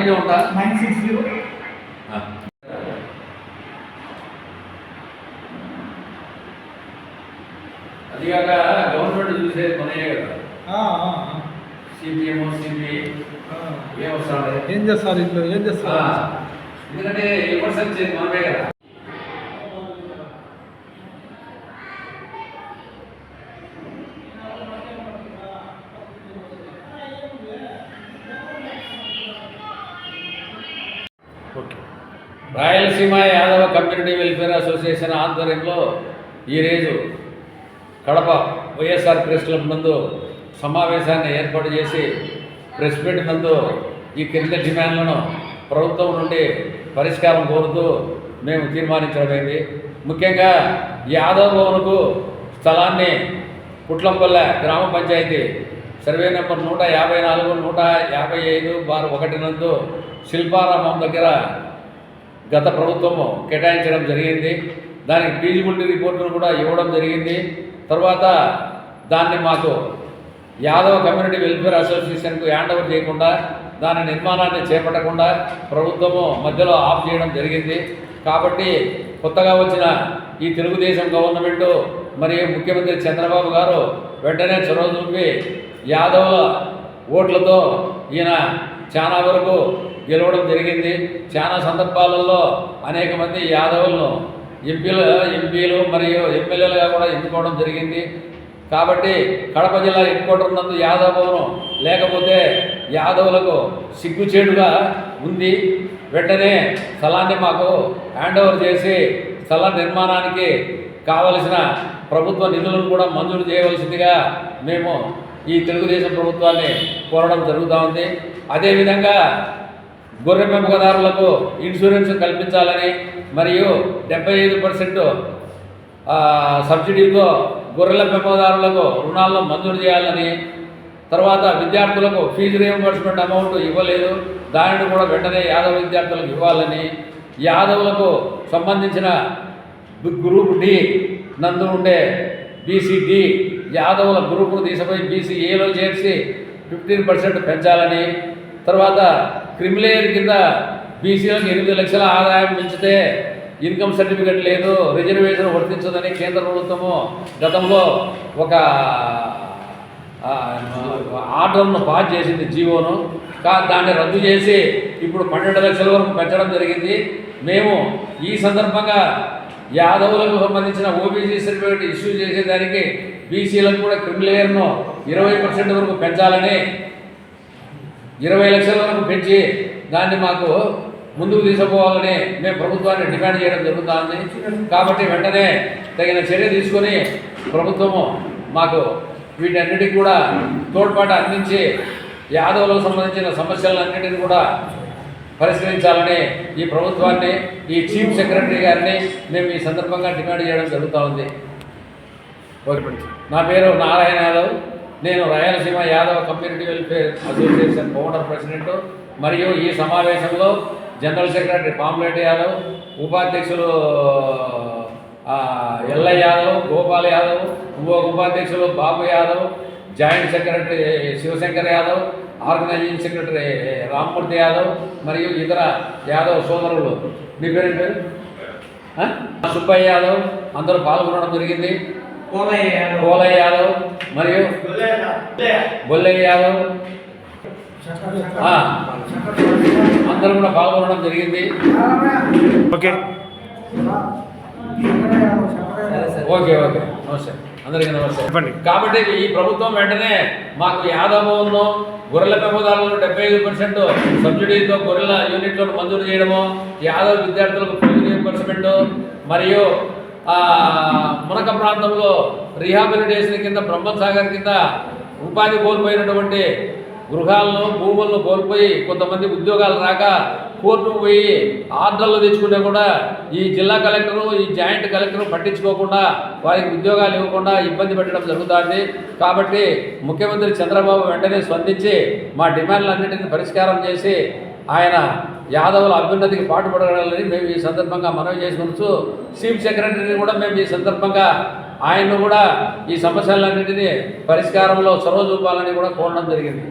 రేంజ్లో ఉంటా nine six zero అదిగాక గవర్నమెంట్ చూసేది కొనయే కదా. సిపిఎం సిపి ఏం వస్తాడు ఏం చేస్తారు ఇంట్లో? ఏం చేస్తారు? ఎందుకంటే ఎవరు సెట్ మనమే కదా. Rayalaseema Yadava community welfare association ఆధ్వర్యంలో ఈరోజు కడప వైఎస్ఆర్ ప్రెస్ క్లబ్ నందు సమావేశాన్ని ఏర్పాటు చేసి ప్రెస్ మీట్ నందు ఈ క్రింద డిమాండ్లను ప్రభుత్వం నుండి పరిష్కారం కోరుతూ మేము తీర్మానించడమైంది ముఖ్యంగా యాదవ్ భవన్కు స్థలాన్ని పుట్లంపల్లె గ్రామ పంచాయతీ సర్వే నెంబర్ నూట యాభై నాలుగు నూట యాభై ఐదు బార్ ఒకటి నందు శిల్పారామం దగ్గర గత ప్రభుత్వము కేటాయించడం జరిగింది. దానికి ఫీజిబిలిటీ రిపోర్టును కూడా ఇవ్వడం జరిగింది. తర్వాత దాన్ని మాకు యాదవ కమ్యూనిటీ వెల్ఫేర్ అసోసియేషన్కు హ్యాండ్ ఓవర్ చేయకుండా దాని నిర్మాణాన్ని చేపట్టకుండా ప్రభుత్వము మధ్యలో ఆఫ్ చేయడం జరిగింది. కాబట్టి కొత్తగా వచ్చిన ఈ తెలుగుదేశం గవర్నమెంటు మరియు ముఖ్యమంత్రి చంద్రబాబు గారు వెంటనే చొరవ చూపి యాదవుల ఓట్లతో ఈయన చాలా వరకు గెలవడం జరిగింది. చాలా సందర్భాలలో అనేక మంది యాదవులను ఎంపీలు ఎంపీలు మరియు ఎమ్మెల్యేలుగా కూడా ఎన్నుకోవడం జరిగింది. కాబట్టి కడప జిల్లా ఎన్నుకోవడం క్వార్టర్ లేకపోతే యాదవులకు సిగ్గుచేటుగా ఉంది. వెంటనే స్థలాన్ని మాకు హ్యాండ్ ఓవర్ చేసి స్థల నిర్మాణానికి కావలసిన ప్రభుత్వ నిధులను కూడా మంజూరు చేయవలసిందిగా మేము ఈ తెలుగుదేశం ప్రభుత్వాన్ని కోరడం జరుగుతూ ఉంది. అదేవిధంగా గొర్రె పెంపకదారులకు ఇన్సూరెన్స్ కల్పించాలని మరియు డెబ్బై ఐదు పర్సెంట్ సబ్సిడీతో గొర్రెల పెంపకదారులకు రుణాలను మంజూరు చేయాలని తర్వాత విద్యార్థులకు ఫీజు రియంబర్స్మెంట్ అమౌంట్ ఇవ్వలేదు. దానిని కూడా వెంటనే యాదవ విద్యార్థులకు ఇవ్వాలని యాదవులకు సంబంధించిన గ్రూప్ డి నందు ఉండే బీసీడి యాదవుల గ్రూపును తీసిపోయి బీసీ ఏలో చేర్చి ఫిఫ్టీన్ పర్సెంట్ పెంచాలని. తర్వాత క్రిమిలేయర్ కింద బీసీలకు ఎనిమిది లక్షల ఆదాయం పెంచితే ఇన్కమ్ సర్టిఫికెట్ లేదు రిజర్వేషన్ వర్తించదని కేంద్ర ప్రభుత్వము గతంలో ఒక ఆర్డర్ను పాస్ చేసింది జీవోను. కా దాన్ని రద్దు చేసి ఇప్పుడు పన్నెండు లక్షల వరకు పెంచడం జరిగింది. మేము ఈ సందర్భంగా యాదవులకు సంబంధించిన ఓబీసీ సర్టిఫికేట్ ఇష్యూ చేసేదానికి బీసీలకు కూడా క్రిమిలేయర్ను ఇరవై పర్సెంట్ వరకు పెంచాలని ఇరవై లక్షల వరకు పెంచి దాన్ని మాకు ముందుకు తీసుకుపోవాలని మేము ప్రభుత్వాన్ని డిమాండ్ చేయడం జరుగుతుంది. కాబట్టి వెంటనే తగిన చర్య తీసుకొని ప్రభుత్వము మాకు వీటన్నిటికి కూడా తోడ్పాటు అందించి యాదవులకు సంబంధించిన సమస్యలన్నింటినీ కూడా పరిష్కరించాలని ఈ ప్రభుత్వాన్ని ఈ చీఫ్ సెక్రటరీ గారిని మేము ఈ సందర్భంగా డిమాండ్ చేయడం జరుగుతూ ఉంది ఓకే నా పేరు నారాయణ యాదవ్. నేను Rayalaseema Yadava community welfare association founder president. మరియు ఈ సమావేశంలో జనరల్ సెక్రటరీ పాంప్లెట్ యాదవ్ ఉపాధ్యక్షులు ఎల్ల యాదవ్ గోపాల్ యాదవ్ ఉపాధ్యక్షులు Babu Yadav joint secretary Shivashankar Yadav organising secretary Rammurthy Yadav మరియు ఇతర యాదవ్ సోదరులు. మీ పేరు పేరు? సుబ్బయ్య యాదవ్. అందరూ పాల్గొనడం జరిగింది. కోలయ్య యాదవ్. మరియు బొల్లయ్య యాదవ్. అందరూ కూడా పాల్గొనడం జరిగింది. ఓకే. Okay okay. నమస్తే. అందరికీ నమస్తే. చెప్పండి. కాబట్టి ఈ ప్రభుత్వం వెంటనే మాకు యాదవ్ను గొర్రెల పెంపదారులు డెబ్బై ఐదు పర్సెంట్ సబ్సిడీతో గొర్రెల యూనిట్లను మంజూరు చేయడము యాదవ్ విద్యార్థులకు ఫీజు రియంబర్స్మెంట్ మరియు మునక ప్రాంతంలో రీహాబిలిటేషన్ కింద బ్రహ్మసాగర్ కింద ఉపాధి కోల్పోయినటువంటి గృహాలను భూములను కోల్పోయి కొంతమంది ఉద్యోగాలు రాక కోర్టుకు పోయి ఆర్డర్లు తెచ్చుకునే కూడా ఈ జిల్లా కలెక్టరు ఈ జాయింట్ కలెక్టరు పట్టించుకోకుండా వారికి ఉద్యోగాలు ఇవ్వకుండా ఇబ్బంది పెట్టడం జరుగుతుంది. కాబట్టి ముఖ్యమంత్రి చంద్రబాబు వెంటనే స్పందించి మా డిమాండ్లన్నింటినీ పరిష్కారం చేసి ఆయన యాదవుల అభ్యున్నతికి పాటుపడగలని మేము ఈ సందర్భంగా మనవి చేసుకుంటూ చీఫ్ సెక్రటరీని కూడా మేము ఈ సందర్భంగా ఆయన్ను కూడా ఈ సమస్యలన్నింటినీ పరిష్కారంలో చొరవ చూపాలని కూడా కోరడం జరిగింది.